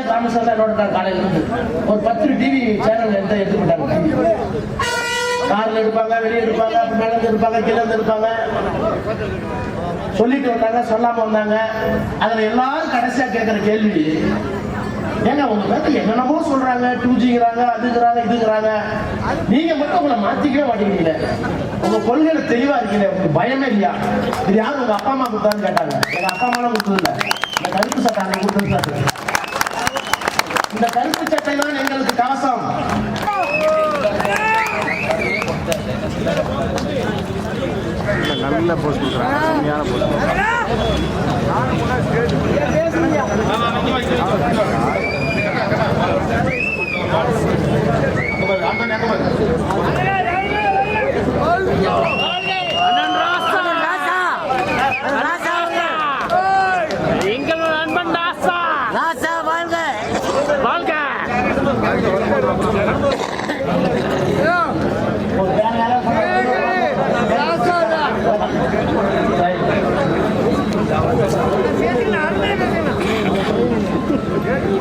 Mubarak தான் என்னோட காலையில இருந்து. ஒரு பத்து டிவி சேனல் எடுத்து போட்டாங்க காரில் இருப்பாங்க வெளியே இருப்பாங்க அப்படி மேல இருப்பாங்க கீழே இருப்பாங்க சொல்லிட்டு வந்தாங்க சொல்லாம வந்தாங்க. அதுல எல்லாரும் கடைசியா கேட்கிற கேள்வி ஏங்க உங்க பேர்ல என்னென்னமோ சொல்றாங்க டூ ஜிங்கிறாங்க அதுங்கிறாங்க இதுங்கிறாங்க. நீங்க மட்டும் உங்களை மாத்திக்கவே மாட்டேங்கிறீங்க உங்க கொள்கையில தெளிவா இருக்கீங்க உங்களுக்கு பயமே இல்லையா? இது யாரும் உங்க அப்பா அம்மா கொடுத்தான்னு கேட்டாங்க. எங்க அப்பா அம்மா கொடுத்தது இல்ல கருப்பு சட்டை அங்க இந்த கருப்பு சட்டை தான் எங்களுக்கு கவசம் நல்ல போஸ்ட் கொடுக்குறாங்க. செம்மையான போஸ்ட்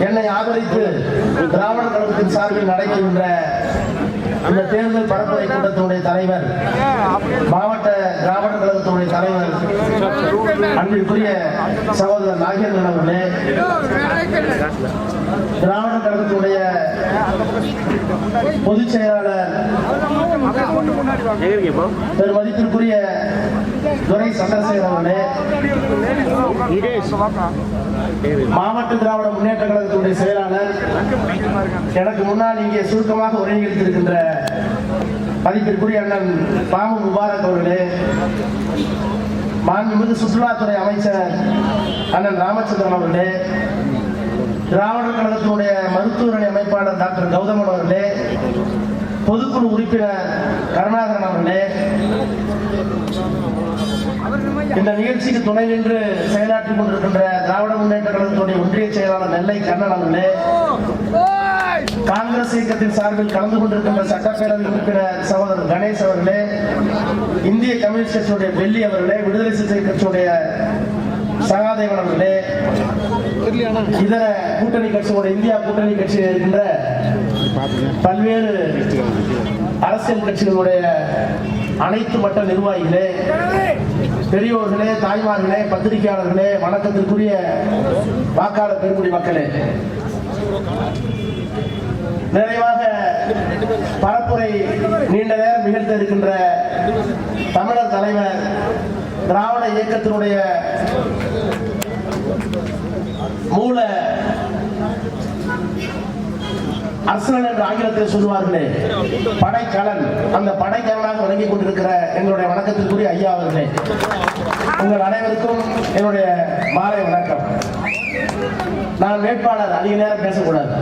என்னை ஆதரித்து திராவிட கழகத்தின் சார்பில் நடைபெறுகின்ற இந்த தேர்தல் பரப்புரை கூட்டத்தினுடைய தலைவர் மாவட்ட திராவிட கழகத்தினுடைய தலைவர் அன்பிற்குரிய சகோதரர் நாகேந்திரன் அவர்களே திராவிட கழகத்தினுடைய பொதுச் செயலாளர் பெருமதிப்பிற்குரிய துறை துரை சந்திரசேகர் அவர்களே மாவட்ட திராவிட முன்னேற்ற கழகத்துடைய செயலாளர் எனக்கு முன்னால் இங்கே சுருக்கமாக உரைநிகழ்த்திருக்கின்ற மதிப்பிற்குரிய அண்ணன் பாமு முபாரக் அவர்களே மாண்புமிகு சுற்றுலாத்துறை அமைச்சர் அண்ணன் ராமச்சந்திரன் அவர்களே திராவிட கழகத்தினுடைய மருத்துவரணி அமைப்பாளர் டாக்டர் கௌதமன் அவர்களே பொதுக்குழு உறுப்பினர் கருணாகரன் அவர்களே இந்த நிகழ்ச்சிக்கு துணை நின்று செயலாற்றிக் கொண்டிருக்கின்ற திராவிட முன்னேற்ற கழகத்துடைய ஒன்றிய செயலாளர் நெல்லை கண்ணன் அவர்களே காங்கிரஸ் இயக்கத்தின் சார்பில் கலந்து கொண்டிருக்கின்ற சட்டப்பேரவை உறுப்பினர் சகோதரர் கணேஷ் அவர்களே இந்திய கம்யூனிஸ்ட் கட்சியுடைய டெல்லி அவர்களே விடுதலை சிறுத்தை கட்சியுடைய சகாதேவன் அவர்களே இதர கூட்டணி கட்சியோட இந்தியா கூட்டணி கட்சியில் இருக்கின்ற பல்வேறு அரசியல் கட்சிகளுடைய அனைத்து மட்ட நிர்வாகிகளே பெரியோர்களே தாய்மார்களே பத்திரிகையாளர்களே வணக்கத்திற்குரிய வாக்காளர் பெருங்குடி மக்களே. நிறைவாக பரப்புரை நீண்ட நேரம் நிகழ்த்த இருக்கின்ற தமிழர் தலைவர் திராவிட இயக்கத்தினுடைய மூல அர்சனல் என்று ஆங்கிலத்தில் சொல்லுவார்களே. படைக்கலன். அந்த படைக்கலனாக வழங்கி கொண்டிருக்கிற எங்களுடைய வணக்கத்திற்குரிய ஐயா அவர்களே. உங்கள் அனைவருக்கும் என்னுடைய மாலை வணக்கம். நான் வேட்பாளர் அதிக நேரம் பேசக்கூடாது.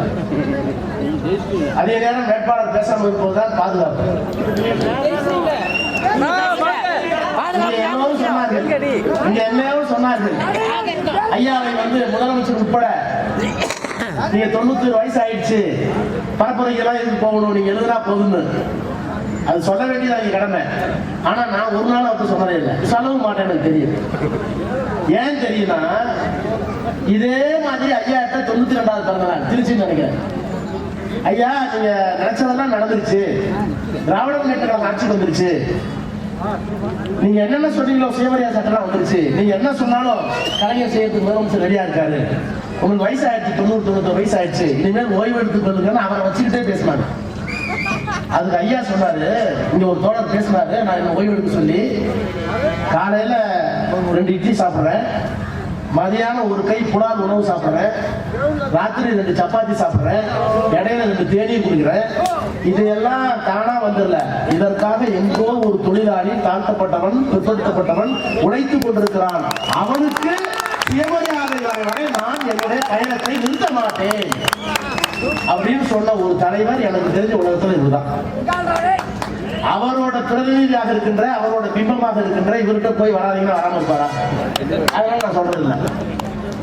அதிக நேரம் வேட்பாளர் பேசாமல் இருப்பதுதான் பாதுகாப்பு. சொன்னார்கள். ஐயாவை வந்து முதலமைச்சர் உட்பட நீங்க தொண்ணூத்தி வயசு ஆயிடுச்சு பரப்புரைக்கெல்லாம் எதுக்கு போகணும்? நீங்க எழுதுனா போதும்னு. அது சொல்ல வேண்டியது அவங்க கடமை. ஆனா நான் ஒரு நாள் அவர்கிட்ட சொன்னதே இல்லை. சொல்லவும் மாட்டேன் எனக்கு தெரியும். ஏன் தெரியும்னா இதே மாதிரி ஐயா கிட்ட தொண்ணூத்தி ரெண்டாவது பிறந்த நாள் திருச்சின்னு நினைக்கிறேன். ஐயா நீங்க நினைச்சதெல்லாம் நடந்துருச்சு. திராவிட முன்னேற்ற கழகம் ஆட்சிக்கு வந்துருச்சு. நீங்க என்னென்ன சொன்னீங்களோ சுயமரியாதை சட்டம் வந்துருச்சு. நீங்க என்ன சொன்னாலும் கலைஞர் செய்யறதுக்கு முதலமைச்சர் ரெடியா இருக்காரு. உங்களுக்கு வயசு ஆயிடுச்சு தொண்ணூறு தொண்ணூத்தி வயசு ஆயிடுச்சு இனிமேல் ஓய்வு எடுத்துக் கொள்ளுங்கன்னு அவரை வச்சுக்கிட்டே பேசினாங்க அதுக்கு ஐயா சொன்னாரு இங்க ஒரு தோழர் பேசினாரு நான் என்ன ஓய்வு எடுக்க சொல்லி காலையில ஒரு ரெண்டு இட்லி சாப்பிடுறேன் மதியானம் ஒரு கை புலால் உணவு சாப்பிடுறேன் ராத்திரி ரெண்டு சப்பாத்தி சாப்பிடுறேன் இடையில ரெண்டு தேநீர் குடிக்கிறேன். இது எல்லாம் தானா வந்துடல. இதற்காக எங்கோ ஒரு தொழிலாளி தாழ்த்தப்பட்டவன் பிற்படுத்தப்பட்டவன் உழைத்துக் கொண்டிருக்கிறான். அவனுக்கு சுயமரியாதை வரை நான் என்னுடைய பயணத்தை நிறுத்த மாட்டேன். அப்படின்னு சொன்ன ஒரு தலைவர் எனக்கு தெரிஞ்ச உலகத்துல இதுதான். அவரோட பிரதிநிதியாக இருக்கின்ற அவரோட பிம்பமாக இருக்கின்ற இவர்கிட்ட போய் வராதீங்கன்னா வராம இருப்பாரா? அதெல்லாம் நான் சொல்றது இல்லை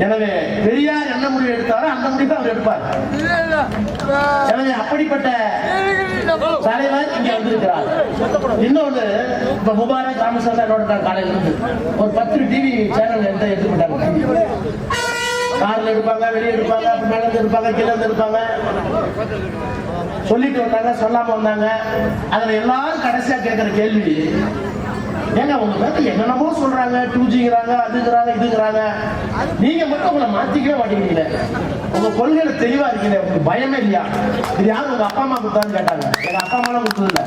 எனவே பெரியார் என்ன முடிவு எடுத்தாரோ அந்த முடிவு அவர் எடுப்பார். எனவே அப்படிப்பட்ட தலைவர் இங்க வந்திருக்கிறார். இன்னொன்று இப்ப முபாரக் ராமசாமி என்னோட காலையில் இருந்து ஒரு பத்து டிவி சேனல் எடுத்து எடுத்துக்கிட்டாங்க. கார்ல எடுப்பாங்க வெளியே எடுப்பாங்க அப்படி மேலே இருப்பாங்க எடுப்பாங்க கீழே சொல்லிட்டு வந்தாங்க சொல்லாம வந்தாங்க. அதுல எல்லாரும் கடைசியா கேட்கிற கேள்வி ஏங்க உங்க பேர்ல என்னென்னமோ சொல்றாங்க டூ ஜிங்கிறாங்க அதுங்கிறாங்க இதுங்கிறாங்க. நீங்க மட்டும் உங்களை மாத்திக்கவே மாட்டேங்கிறீங்களே. உங்க கொள்கையில தெளிவா இருக்கீங்க உங்களுக்கு பயமே இல்லையா? இது யாரும் உங்க அப்பா அம்மா கொடுத்தான்னு கேட்டாங்க. எங்க அப்பா அம்மா கொடுத்ததில்ல.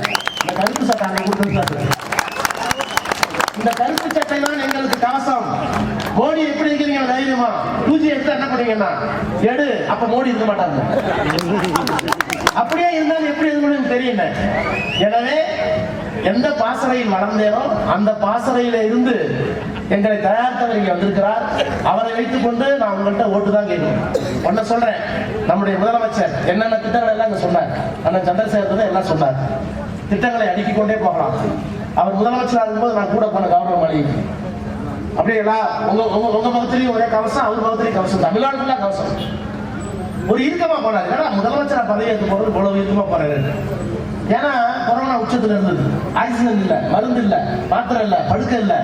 சட்டை இந்த கருப்பு சட்டை தான் எங்களுக்கு கவசம் மோடி எப்படி இருக்கிறீங்க தைரியமா பூஜை எடுத்து என்ன பண்ணீங்கன்னா எடு அப்ப மோடி இருக்க மாட்டாங்க அப்படியே இருந்தாலும் எப்படி இருக்கணும்னு தெரியல எனவே எந்த பாசறையில் வளர்ந்தேனோ அந்த பாசறையில இருந்து எங்களை தயாரித்தவர் இங்க வந்திருக்கிறார் அவரை வைத்துக் கொண்டு நான் உங்கள்கிட்ட ஓட்டு தான் கேட்கணும் ஒன்ன சொல்றேன் நம்முடைய முதலமைச்சர் என்னென்ன திட்டங்கள் எல்லாம் இங்க சொன்னார். அண்ணன் சந்திரசேகர் எல்லாம் சொன்னார். திட்டங்களை அடுக்கிக் கொண்டே போகலாம். அவர் முதலமைச்சராக இருக்கும்போது நான் கூட போன கவர்னர் மாளிகைக்கு அப்படியே உங்க உங்க உங்க முகத்திலையும் ஒரே கவசம் அவர் முகத்திலையும் கவசம். தமிழ்நாடு ஃபுல்லாக கவசம். ஒரு இறுக்கமா போனாரு. ஏன்னா முதலமைச்சர் பதவி எடுத்து போறது இவ்வளவு இறுக்கமா போறாரு ஏன்னா கொரோனா உச்சத்துல இருந்தது. ஆக்சிஜன் இல்ல மருந்து இல்ல மாத்திரை இல்ல படுக்க இல்ல.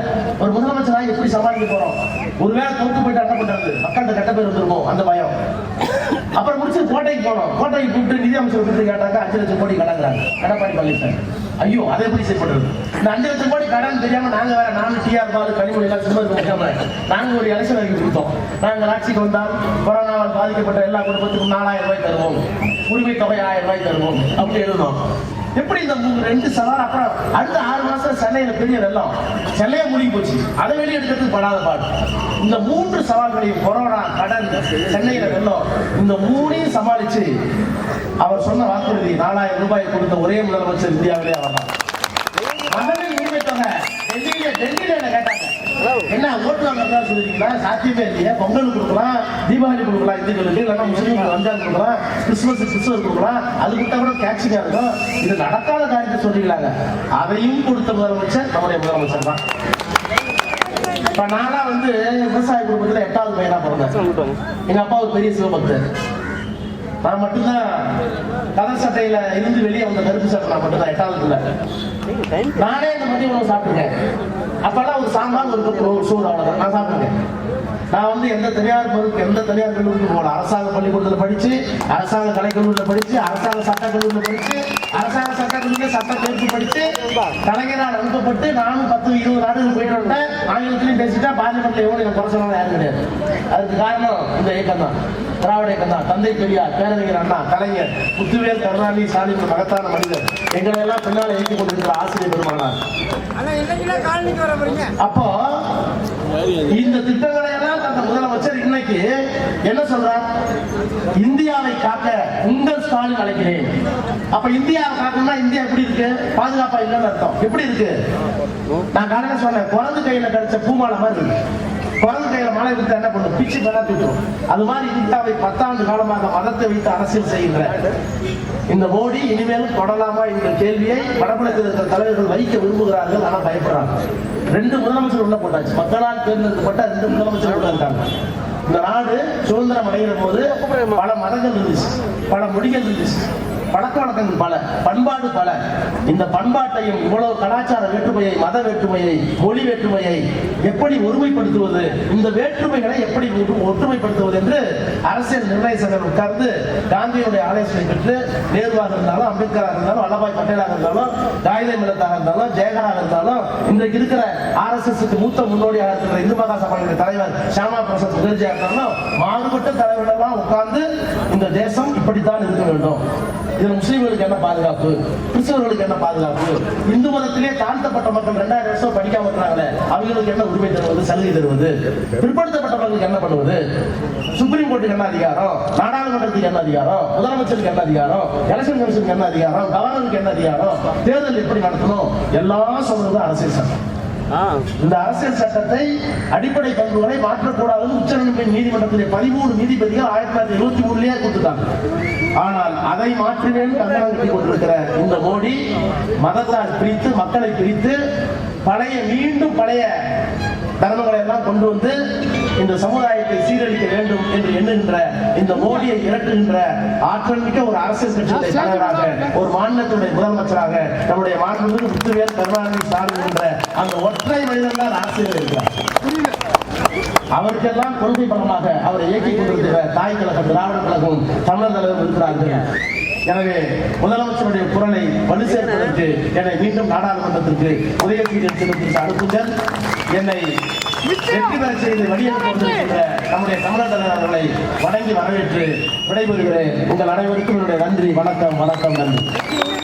ஒரு முதலமைச்சரா எப்படி சமாளிக்க போறோம்? ஒருவேளை தோத்து போயிட்டு என்ன பண்றது மக்கள்கிட்ட கெட்ட பேர் வந்துருமோ அந்த பயம். அப்புறம் முடிச்சு கோட்டைக்கு போனோம். கோட்டைக்கு கூப்பிட்டு நிதி அமைச்சர் கூப்பிட்டு கேட்டாக்க அஞ்சு லட்சம் கோடி கடங்கிறாங்க எடப்பாடி பழனிசாமி. ஐயோ அதை எப்படி செய்யப்படுறது இந்த அஞ்சு லட்சம் கோடி கடன் தெரியாம நாங்க வேற நானும் டிஆர் பாலு கனிமொழி எல்லாம் சிம்மது இருக்காம நாங்க ஒரு எலெக்ஷன் அறிக்கை கொடுத்தோம். நாங்கள் ஆட்சிக்கு வந்தால் கொரோனாவால் பாதிக்கப்பட்ட எல்லா குடும்பத்துக்கும் நாலாயிரம் ரூபாய் தருவோம். உரிமை தொகை ஆயிரம் ரூபாய் தருவோம். அப்படி எழுதணும் எப்படி இந்த மூணு ரெண்டு சவால் அப்புறம் அடுத்த ஆறு மாசம் சென்னையில பெரிய வெள்ளம். சென்னையே மூழ்கி போச்சு. அதை வெளியே எடுக்கிறதுக்கு படாத பாடு. இந்த மூன்று சவால்களையும் கொரோனா கடன் சென்னையில வெள்ளம் இந்த மூணையும் சமாளிச்சு அவர் சொன்ன வாக்குறுதி நாலாயிரம் ரூபாய் கொடுத்த ஒரே முதலமைச்சர் இந்தியாவிலே அவர் தான் மகளிர் உரிமை தொகை டெல்லியில டெல்லியில என்ன கேட்டாங்க என்ன ஓட்டு வாங்குறதா சொல்லிருக்கீங்களா? சாத்தியமே இல்லையா. பொங்கல் கொடுக்கலாம் தீபாவளி கொடுக்கலாம் இந்துக்களுக்கு இல்லைன்னா முஸ்லீம்களுக்கு ரம்ஜான் கொடுக்கலாம் கிறிஸ்துமஸ் கிறிஸ்துவர் கொடுக்கலாம். அது கொடுத்தா கூட கேட்சிங்கா இருக்கும். இது நடக்காத காரியத்தை சொல்லிக்கலாங்க அதையும் கொடுத்த முதலமைச்சர் நம்முடைய முதலமைச்சர் தான். இப்ப நானா வந்து விவசாய குடும்பத்துல எட்டாவது பையனா பிறந்தேன். எங்க அப்பா ஒரு பெரிய சிவபக்தர் நான் மட்டும்தான் கதர் சட்டையில இருந்து வெளியே வந்த கருப்பு சட்டை நான் மட்டும்தான் எட்டாவதுல. நானே இந்த மதிய உணவு சாப்பிட்டுருக்கேன். அப்பெல்லாம் ஒரு சாம்பார் ஒரு ஒரு சோறு அவ்வளவுதான். நான் சாப்பிட்டேன் நான் வந்து எந்த தனியார் பொருளுக்கு எந்த தனியார் கல்லூரிக்கு போகல. அரசாங்க பள்ளிக்கூடத்தில் படிச்சு அரசாங்க கலைக்கல்லூரியில் படிச்சு அரசாங்க சட்ட கல்லூரியில் படிச்சு அரசாங்க சட்டக்கல்லூரியில் சட்ட தேர்ச்சி படிச்சு கலைஞரால் அனுப்பப்பட்டு நானும் பத்து இருபது நாடுகள் போயிட்டு வந்தேன் ஆங்கிலத்திலையும் பேசிட்டா பாதிப்பட்ட எவ்வளவு எனக்கு குறை சொன்னாலும் யாரும் கிடையாது. அதுக்கு காரணம் இந்த இயக்கம் தான். திராவிட இயக்கம் தான். தந்தை பெரியார் பேரறிஞர் அண்ணா கலைஞர் முத்துவேல் கருணாநிதி ஸ்டாலின் மகத்தான மனிதர். எங்களை எல்லாம் பின்னால் இயக்கிக் கொண்டிருக்கிற ஆசிரியர் பெருமானார். அப்போ இந்த திட்டங்களை எல்லாம் அந்த முதலமைச்சர் இன்னைக்கு என்ன சொல்றார்? இந்தியாவை காக்க உங்கள் ஸ்டாலின் அழைக்கிறேன். அப்ப இந்தியாவை காக்கணும்னா இந்தியா எப்படி இருக்கு? பாதுகாப்பா இல்லைன்னு அர்த்தம். எப்படி இருக்கு? நான் காலையில சொன்னேன். குழந்தை கையில கிடைச்ச பூமாலை மாதிரி இருக்கு. கையில மழை விட்டு என்ன பண்ணும்? பிச்சு பெறாத்திட்டோம் அது மாதிரி இந்தியாவை பத்தாண்டு காலமாக மதத்தை வைத்து அரசியல் செய்கின்ற இந்த மோடி இனிமேலும் தொடலாமா என்ற கேள்வியை வடகிழக்கில் இருக்கிற தலைவர்கள் வைக்க விரும்புகிறார்கள் ஆனால் பயப்படுறாங்க. ரெண்டு முதலமைச்சர் உள்ள போட்டாச்சு. மக்களால் தேர்ந்தெடுக்கப்பட்ட ரெண்டு முதலமைச்சர் உள்ள இருக்காங்க. இந்த நாடு சுதந்திரம் அடைகிற போது பல மதங்கள் இருந்துச்சு. பல மொழிகள் இருந்துச்சு. பழக்க வழக்கங்கள் பல பண்பாடு பல. இந்த பண்பாட்டையும் இவ்வளவு கலாச்சார வேற்றுமையை மத வேற்றுமையை மொழி வேற்றுமையை எப்படி ஒருமைப்படுத்துவது இந்த வேற்றுமைகளை எப்படி ஒற்றுமைப்படுத்துவது என்று அரசியல் நிர்ணய சங்கம் உட்கார்ந்து காந்தியுடைய ஆலோசனை பெற்று நேருவாக இருந்தாலும் அம்பேத்கராக இருந்தாலும் வல்லபாய் பட்டேலாக இருந்தாலும் காகித மிலத்தாக இருந்தாலும் ஜெயகராக இருந்தாலும் இன்றைக்கு இருக்கிற ஆர்எஸ்எஸ்க்கு மூத்த முன்னோடியாக இருக்கிற இந்து மகா சபையின் தலைவர் ஷியாமா பிரசாத் முகர்ஜியாக இருந்தாலும் மாறுபட்ட தலைவர்களெல்லாம் உட்கார்ந்து இந்த தேசம் இப்படித்தான் இருக்க வேண்டும். இதுல முஸ்லீம்களுக்கு என்ன பாதுகாப்பு? கிறிஸ்தவர்களுக்கு என்ன பாதுகாப்பு? இந்து மதத்திலே தாழ்த்தப்பட்ட மக்கள் ரெண்டாயிரம் வருஷம் படிக்காம இருக்கிறாங்களே அவங்களுக்கு என்ன உரிமை தருவது சலுகை தருவது? பிற்படுத்தப்பட்ட மக்களுக்கு என்ன பண்ணுவது? சுப்ரீம் கோர்ட்டுக்கு என்ன அதிகாரம்? நாடாளுமன்றத்துக்கு என்ன அதிகாரம்? முதலமைச்சருக்கு என்ன அதிகாரம்? எலெக்ஷன் கமிஷனுக்கு என்ன அதிகாரம்? கவர்னருக்கு என்ன அதிகாரம்? தேர்தல் எப்படி நடத்தணும்? எல்லாம் சொல்றது அரசியல் சட்டம். இந்த அரசியல் சட்டத்தை அடிப்படை பண்புகளை மாற்றக்கூடாதுன்னு உச்சநீதிமன்ற நீதிமன்றத்திலே பதிமூணு நீதிபதிகள் ஆயிரத்தி தொள்ளாயிரத்தி இருபத்தி மூணுலயே கொடுத்துட்டாங்க. ஆனால் அதை மாற்றுவேன் கங்கணம் கட்டி கொண்டிருக்கிற இந்த மோடி மதத்தால் பிரித்து மக்களை பிரித்து பழைய மீண்டும் பழைய தர்மங்களை எல்லாம் கொண்டு வந்து இந்த சமுதாயத்தை சீரழிக்க வேண்டும் என்று எண்ணுகின்ற இந்த மோடியை இரட்டுகின்ற ஆற்றல் மிக்க ஒரு அரசியல் கட்சியுடைய தலைவராக ஒரு மாநிலத்துடைய முதலமைச்சராக நம்முடைய மாண்புமிகு முத்துவேல் கருணாநிதி ஸ்டாலின் என்ற அந்த ஒற்றை மனிதன் தான் அரசியல் இருக்கிறார். அவருக்கெல்லாம் கொள்கை பலமாக அவரை இயக்கிக் கொண்டிருக்கிற தாய் கழகம் திராவிட கழகம் தமிழர் தலைவர் இருக்கிறார்கள். எனவே முதலமைச்சருடைய குரலை வலு சேர்ப்பதற்கு என்னை மீண்டும் நாடாளுமன்றத்திற்கு உதயசூரியன் சின்னத்திற்கு அனுப்புங்கள். என்னை வெற்றி பெற செய்து நம்முடைய தமிழர் அவர்களை வணங்கி வரவேற்று விடைபெறுகிறேன். உங்கள் அனைவருக்கும் என்னுடைய நன்றி வணக்கம் வணக்கம் நன்றி.